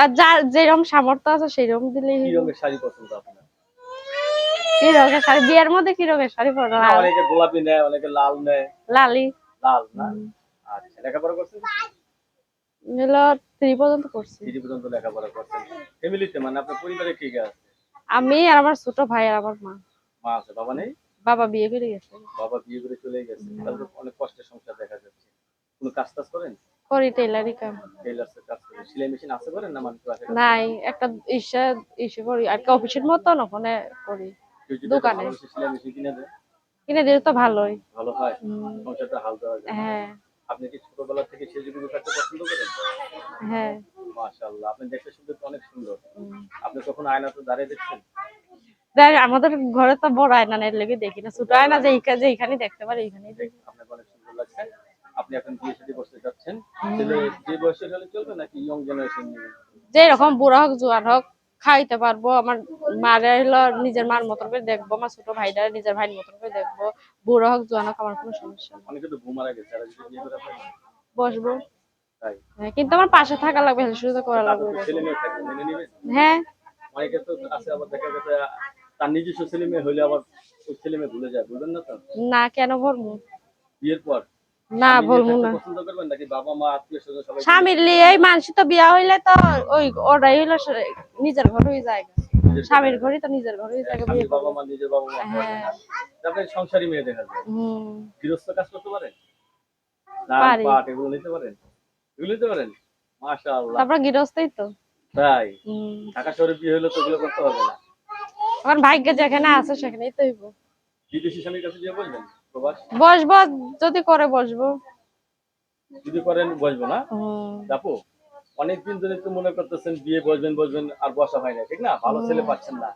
আর যার যেরকম সামর্থ্য আছে সেরকম দিলেই কি রঙের শাড়ি পছন্দ আপনার? কি রঙের শাড়ি? বিয়ের মধ্যে কি রঙের শাড়ি পরা অনেকে গোলাপি নেয় অনেকে লাল নেয়। লালি লাল না? আচ্ছা লেখাপড়া করছেন? হলো থ্রি পর্যন্ত করছি। থ্রি পর্যন্ত লেখাপড়া করছেন। ফ্যামিলিতে মানে আপনার পরিবারে কে কে আছে? আমি আর আমার ছোট ভাই আর আমার মা। মা আছে বাবা নেই? বাবা বিয়ে করে গেছে। বাবা বিয়ে করে চলে গেছে। তাহলে অনেক কষ্টের সংসার দেখা যাচ্ছে। কোনো কাজ টাজ করেন? করি টেলারি কাম। কাজ সেলাই মেশিন আছে করেন না আছে নাই একটা ইসে ইসে করি। আর কি অফিসের মতো ওখানে করি। দোকানে। সেলাই মেশিন কিনে দেয়? কিনে দিলে তো ভালোই। ভালো হয়। সংসারটা হাল দেওয়া যায়। হ্যাঁ। আপনি কি ছোটবেলা থেকে থাকতে পছন্দ করেন? হ্যাঁ। মাশাআল্লাহ। আপনি দেখতে শুনতে তো অনেক সুন্দর। আপনি কখনো আয়নাতে দাঁড়িয়ে দেখছেন? দেখ আমাদের ঘরে তো বড় আয়না নেই লেগে দেখি না। ছোট আয়না যে এইখানে দেখতে পারি এইখানেই দেখি। আপনাকে অনেক সুন্দর লাগছে। আপনি এখন বিয়ে শাদী যে রকম বুড়া হোক জোয়ান হোক খাইতে পারব। আমার মারে হলো নিজের মার মতন করে দেখব আমার ছোট ভাইটা নিজের ভাইয়ের মতন করে দেখব। বুড়া হোক জোয়ান হোক আমার কোনো সমস্যা বসবো। হ্যাঁ, কিন্তু আমার পাশে থাকা লাগবে হেল্প করা লাগবে। হ্যাঁ। অনেকে তো আছে আবার দেখা গেছে তার নিজস্ব ছেলে মেয়ে হইলে আবার ওই ছেলে মেয়ে ভুলে যায় বুঝলেন না তো? না কেন ভরমু বিয়ের পর? না নিয়ে না। স্বামীর লিয়ে এই মানুষ তো বিয়া হইলে তো ওই ওরাই হইল নিজের ঘর হয়ে যায়। স্বামীর ঘরই তো নিজের ঘর হয়ে যায় বাবা মা নিজের বাবা মা হ্যাঁ। সংসারী মেয়ে দেখা যায়। হুম। গৃহস্থ কাজ করতে পারেন পারি। পাট এগুলো নিতে পারেন এগুলো নিতে পারেন? মাশাআল্লাহ। তারপর গৃহস্থই তো। তাই? হুম। ঢাকা শহরে বিয়ে হলে তো এগুলো করতে হবে না। এখন ভাগ্যে যেখানে আছে সেখানেই তো হইব। বিদেশি স্বামীর কাছে গিয়ে বলবেন? বসবো যদি করে বসবো। যদি করেন বসবো না? দেখো অনেকদিন ধরে তো মনে করতেছেন বিয়ে বসবেন বসবেন আর বসা হয় না ঠিক না? ভালো ছেলে পাচ্ছেন না।